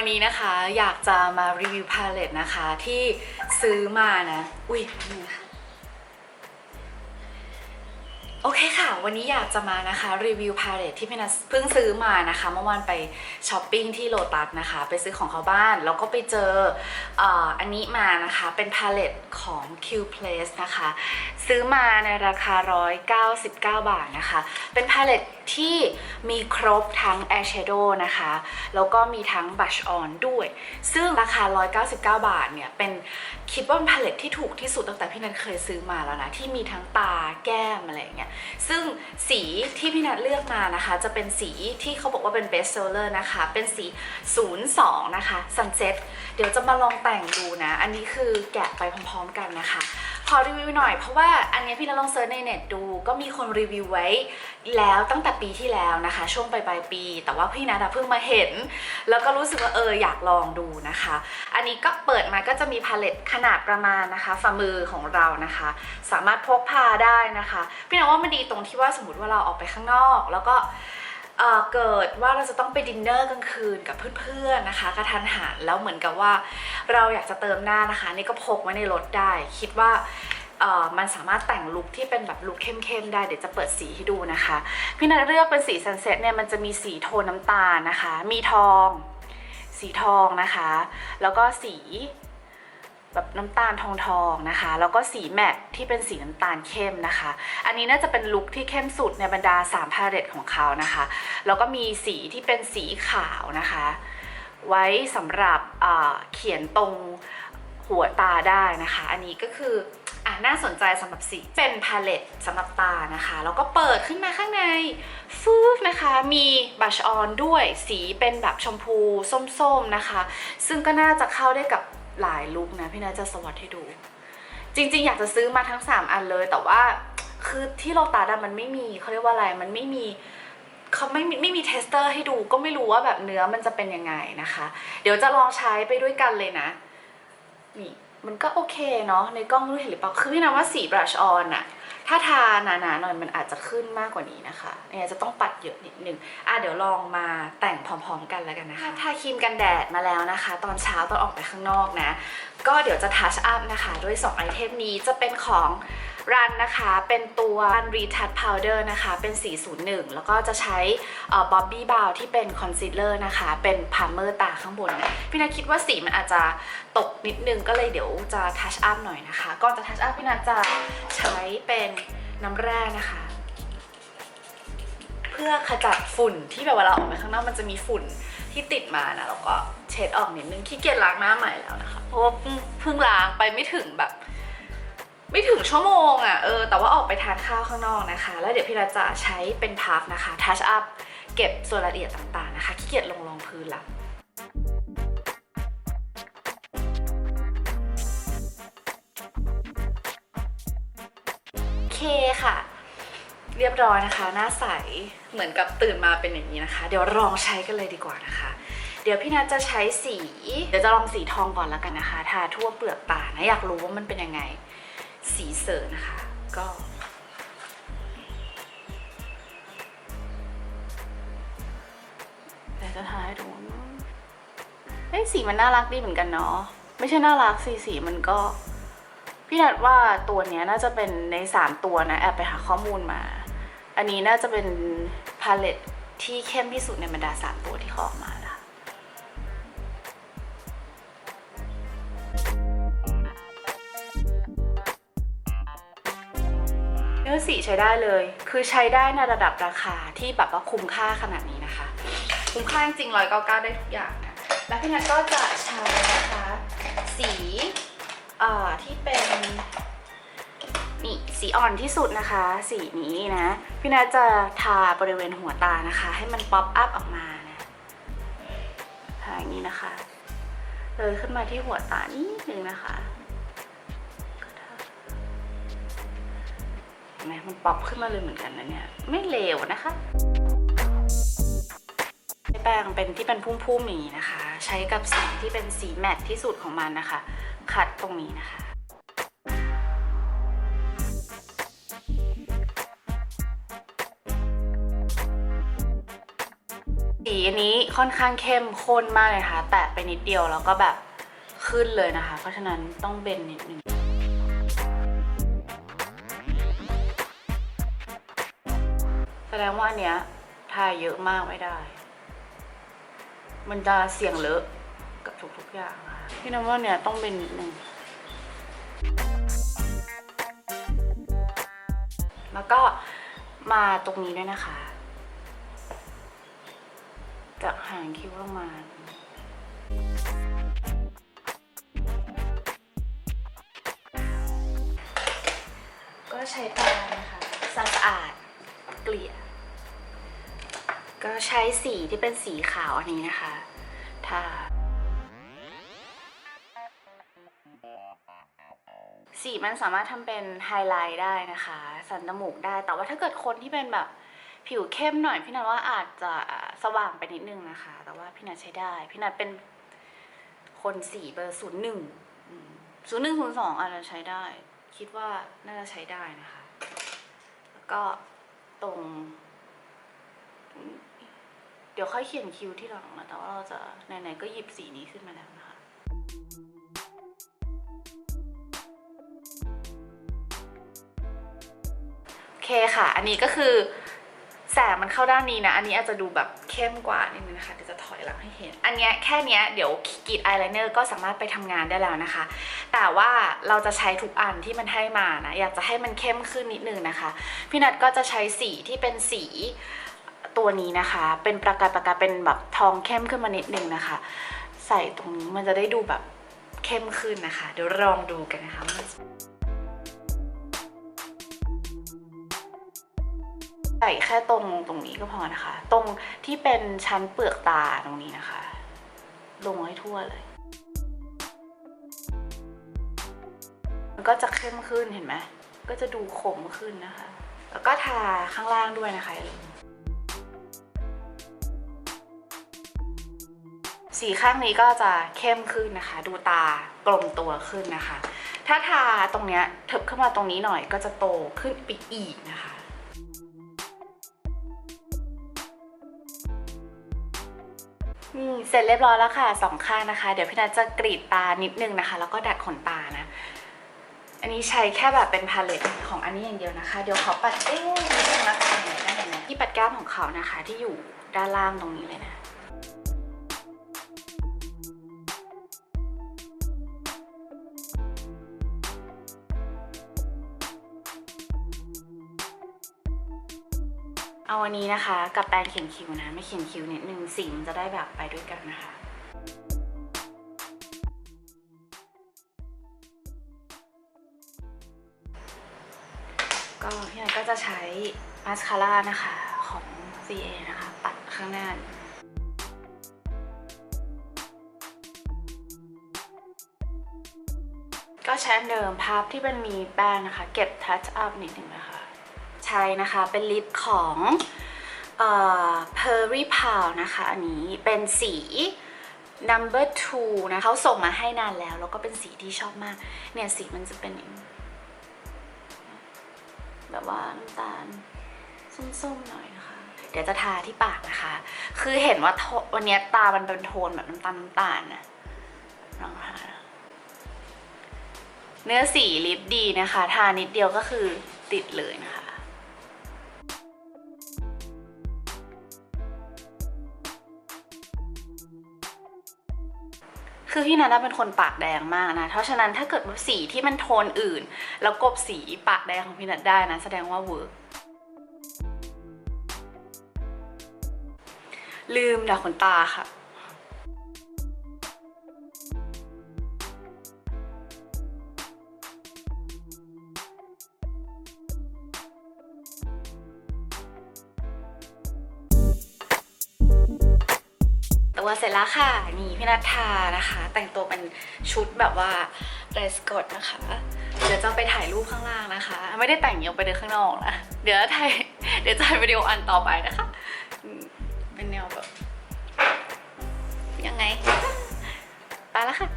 วันนี้นะคะอยากจะมารีวิวพาเลตนะคะที่ซื้อมานะ อุ้ยนี่ค่ะ โอเคค่ะ วันนี้อยากจะมานะคะรีวิวพาเลตที่พี่นัทเพิ่งซื้อมานะคะ เมื่อวานไปช้อปปิ้งที่โลตัสนะคะ ไปซื้อของเขาบ้าน แล้วก็ไปเจอออันนี้มานะคะ เป็นพาเลตของ Q Place นะคะ ซื้อมาในราคา 199 บาทนะคะ เป็นพาเลตที่มีครบทั้ง Eyeshadow นะคะ แล้วก็มีทั้ง Blush On ด้วย ซึ่งราคา 199 บาทเนี่ยเป็น คิดว่าเป็นพาเลตที่ถูกที่สุดตั้งแต่พี่นันเคยซื้อมาแล้วนะ ที่มีทั้งตาแก้มอะไรอย่างเงี้ยซึ่งสีที่พี่นันเลือกมานะคะ จะเป็นสีที่เขาบอกว่าเป็นเบสเซลเลอร์นะคะ เป็นสี 02 นะคะ sunset เดี๋ยวจะมาลองแต่งดูนะ อันนี้คือแกะไปพร้อมๆกันนะคะ ขอรีวิวหน่อยเพราะว่าอันนี้พี่นัทลองเซิร์ชในเน็ตดู ก็มีคนรีวิวไว้ แล้วตั้งแต่ปีที่แล้วนะคะ ช่วงปลายๆปี แต่ว่าพี่นัทอะเพิ่งมาเห็น แล้วก็รู้สึกว่าเอออยากลองดูนะคะ อันนี้ก็เปิดมาก็จะมีพาเลตขนาดประมาณนะคะฝ่ามือของเรานะคะ สามารถพกพาได้นะคะ พี่นัทว่ามันดีตรงที่ว่าสมมติว่าเราออกไปข้างนอก แล้วก็ เกิดว่าเราจะต้องไปดินเนอร์กลางคืนกับเพื่อนๆนะคะกระทันหันแล้วเหมือนกับว่าเราอยากจะเติมหน้านะคะ นี่ก็พกไว้ในรถได้ คิดว่ามันสามารถแต่งลุคที่เป็นแบบลุคเข้มๆได้เดี๋ยวจะเปิดสีให้ดูนะคะ พี่นัทเลือกเป็นสีซันเซ็ตเนี่ยมันจะมีสีโทนน้ำตาลนะคะ มีทอง สีทองนะคะ แล้วก็สี แบบน้ำตาลทองทองนะคะ แล้วก็สีแมตต์ที่เป็นสีน้ำตาลเข้มนะคะ อันนี้น่าจะเป็นลุคที่เข้มสุดในบรรดา3พาเลตของเขานะคะ แล้วก็มีสีที่เป็นสีขาวนะคะ ไว้สำหรับเขียนตรงหัวตาได้นะคะ อันนี้ก็คืออะน่าสนใจสำหรับสีเป็นพาเลตสำหรับตานะคะ แล้วก็เปิดขึ้นมาข้างในฟูฟนะคะ มีบัชออนด้วยสีเป็นแบบชมพูส้มๆนะคะ ซึ่งก็น่าจะเข้าได้กับ หลายลุคนะพี่นาจะสวัสดให้ดู จริง ๆ อยากจะซื้อมาทั้ง 3 อันเลย แต่ว่าคือที่โลตัสอะมันไม่มีเขาเรียกว่าอะไรมันไม่มีเขาไม่มีไม่มีเทสเตอร์ให้ดูก็ไม่รู้ว่าแบบเนื้อมันจะเป็นยังไงนะคะ เดี๋ยวจะลองใช้ไปด้วยกันเลยนะนี่มันก็โอเคเนาะในกล้องรู้เห็นหรือเปล่าคือพี่นาว่าสีบรัชออนอะ ถ้าทาหนาๆหน่อยมันอาจจะขึ้นมากกว่านี้นะคะเนี่ยจะต้องปัดเยอะนิดนึงอะเดี๋ยวลองมาแต่งพร้อมๆกันแล้วกันนะคะทาครีมกันแดดมาแล้วนะคะ ตอนเช้าตอนออกไปข้างนอกนะ ก็เดี๋ยวจะทัชอัพนะคะ ด้วย 2 ไอเทมนี้จะเป็นของ รันนะคะเป็นตัว Run Retouch Powder นะคะ เป็น 401 แล้วก็จะใช้บ๊อบบี้บาวที่เป็นคอนซีลเลอร์นะคะ เป็นพาร์เมอร์ตาข้างบน พี่นาคิดว่าสีมันอาจจะตกนิดนึงก็เลยเดี๋ยวจะทัชอัพหน่อยนะคะ ก่อนจะทัชอัพพี่นาจะใช้เป็นน้ำแร่นะคะ เพื่อขจัดฝุ่นที่แบบเวลาออกไปข้างนอกมันจะมีฝุ่นที่ติดมานะแล้วก็เช็ดออกนิดนึงขี้เกียจล้างหน้าใหม่แล้วนะคะ เพราะว่าเพิ่งล้างไปไม่ถึงแบบ ไม่ถึงชั่วโมงอะ่ะเออแต่ว่าออกไปทานข้าวข้างนอกนะคะ แล้วเดี๋ยวพี่ราจะใช้เป็นพัฟนะคะทัชอัพเก็บส่วนละเอียดต่างๆนะคะขี้เกียจลงรองพื้นละเคค่ะ เรียบร้อยนะคะ หน้าใสเหมือนกับตื่นมาเป็นอย่างนี้นะคะ เดี๋ยวลองใช้กันเลยดีกว่านะคะ เดี๋ยวพี่นัทจะใช้สี เดี๋ยวจะลองสีทองก่อนแล้วกันนะคะ ทาทั่วเปลือกตานะอยากรู้ว่ามันเป็นยังไง สีเสรินะคะ ก็เดี๋ยวจะทาให้ดูเฮ้ยสีมันน่ารักดีเหมือนกันเนาะไม่ใช่น่ารักสีสีมันก็ พี่นัดว่าตัวเนี้ยน่าจะเป็นในสามตัวนะ แอบไปหาข้อมูลมา อันนี้น่าจะเป็นพาเลตที่เข้มที่สุดในบรรดาสามตัวที่ขออกมา ละเนื้อสีใช้ได้เลย คือใช้ได้ในระดับราคาที่แบบว่าคุ้มค่าขนาดนี้นะคะ คุ้มค่าจริงๆร้อยเก้าเก้าได้ทุกอย่างนะแล้วพี่นัทก็จะใช้นะคะ สีที่เป็นนี่สีอ่อนที่สุดนะคะ สีนี้นะ พี่นัทจะทาบริเวณหัวตานะคะ ให้มันป๊อปอัพออกมานะทาอย่างนี้นะคะ เลยขึ้นมาที่หัวตานิดนึงนะคะ ไหมมันป๊อปขึ้นมาเลยเหมือนกันนะเนี่ย ไม่เลวนะคะใช้แป้งเป็นที่เป็นพุ่มๆอย่างนี้นะคะ ใช้กับสีที่เป็นสีแมตต์ที่สุดของมันนะคะ คัดตรงนี้นะคะสีอันนี้ค่อนข้างเข้มข้นมากเลยค่ะ แตะไปนิดเดียวแล้วก็แบบขึ้นเลยนะคะ เพราะฉะนั้นต้องเบนนิดนึง ดงว่าอันเนี้ยทายเยอะมากไม่ได้ มันจะเสี่ยงเลอะกับทุกๆอย่างค่ะพี่น้ำว่าเนี่ยต้องเป็นนิดนึงแล้วก็มาตรงนี้ด้วยนะคะ จากหางคิ้วลงมาก็ใช้ตานะคะสะอาดเกลี่ย ก็ใช้สีที่เป็นสีขาวอันนี้นะคะทาสีมันสามารถทำเป็นไฮไลท์ได้นะคะ สันจมูกได้ แต่ว่าถ้าเกิดคนที่เป็นแบบผิวเข้มหน่อยพี่นัทว่าอาจจะสว่างไปนิดนึงนะคะ แต่ว่าพี่นัทใช้ได้ พี่นัทเป็นคนสีเบอร์ศูนย์หนึ่งศูนย์หนึ่งศูนย์สองอาจจะใช้ได้ คิดว่าน่าจะใช้ได้นะคะ แล้วก็ตรง ดี๋ยวค่อยเขียนคิวที่หลังนะแต่ว่าเราจะไหนๆก็หยิบสีนี้ขึ้นมาแล้วนะคะโอเคค่ะ อันนี้ก็คือแสงมันเข้าด้านนี้นะ อันนี้อาจจะดูแบบเข้มกว่านิดนึงนะคะเดี๋ยวจะถอยหลังให้เห็น อันเนี้ยแค่เนี้ยเดี๋ยวกรีดอายไลเนอร์ก็สามารถไปทำงานได้แล้วนะคะ แต่ว่าเราจะใช้ทุกอันที่มันให้มานะ อยากจะให้มันเข้มขึ้นนิดนึงนะคะ พี่นัทก็จะใช้สีที่เป็นสี ตัวนี้นะคะ เป็นประกายประกายเป็นแบบทองเข้มขึ้นมานิดนึงนะคะ ใส่ตรงนี้มันจะได้ดูแบบเข้มขึ้นนะคะ เดี๋ยวลองดูกันนะคะใส่แค่ตรงตรงนี้ก็พอนะคะ ตรงที่เป็นชั้นเปลือกตาตรงนี้นะคะ ลงให้ทั่วเลย มันก็จะเข้มขึ้นเห็นไหมก็จะดูขมขึ้นนะคะ แล้วก็ทาข้างล่างด้วยนะคะ สีข้างนี้ก็จะเข้มขึ้นนะคะ ดูตากลมตัวขึ้นนะคะ ถ้าทาตรงเนี้ยเถิบเข้ามาตรงนี้หน่อยก็จะโตขึ้นไปอีกนะคะนี่เสร็จเรียบร้อยแล้วค่ะสองข้างนะคะ เดี๋ยวพี่นัทจะกรีดตานิดนึงนะคะ แล้วก็ดัดขนตานะ อันนี้ใช้แค่แบบเป็นพาเลตของอันนี้อย่างเดียวนะคะ เดี๋ยวขอปัดเอ้ยนิดนึงนะคะที่ปัดแก้มของเขานะคะ ที่อยู่ด้านล่างตรงนี้เลยนะ เอาอันนี้นะคะ กับแปรงเขียนคิ้วนะ ไม่เขียนคิ้วนิดนึงสีมันจะได้แบบไปด้วยกันนะคะก็พี่นันก็จะใช้มาสคาร่านะคะ ของ CA นะคะ ปัดข้างหน้าก็ใช้เดิมพับที่เป็นมีแป้งนะคะ เก็บทัชอัพนิดนึงนะคะ ใช้นะคะ เป็นลิปของเอ่อ Perry p a l นะคะ อันนี้เป็นสี number two นะเขาส่งมาให้นานแล้ว แล้วก็เป็นสีที่ชอบมาก เนี่ยสีมันจะเป็นแบบว่าน้ำตาลส้มๆหน่อยนะคะ เดี๋ยวจะทาที่ปากนะคะ คือเห็นว่าวันนี้ตามันเป็นโทนแบบน้ำตาลน้ำตาลนะลองทานะเนื้อสีลิปดีนะคะ ทานิดเดียวก็คือติดเลยนะคะ คือพี่นัทเป็นคนปากแดงมากนะ เพราะฉะนั้นถ้าเกิดว่าสีที่มันโทนอื่น แล้วกบสีปากแดงของพี่นัทได้นะ แสดงว่าเวิร์กลืมดักขนตาค่ะ ตัวเสร็จแล้วค่ะ นี่พี่นัททานะคะ แต่งตัวเป็นชุดแบบว่าเดรสกดนะคะ เดี๋ยวจะไปถ่ายรูปข้างล่างนะคะ ไม่ได้แต่งออกไปเดินข้างนอกนะ เดี๋ยวถ่ายเดี๋ยวจะถ่ายวิดีโออันต่อไปนะคะ เป็นแนวแบบยังไง ไปแล้วค่ะ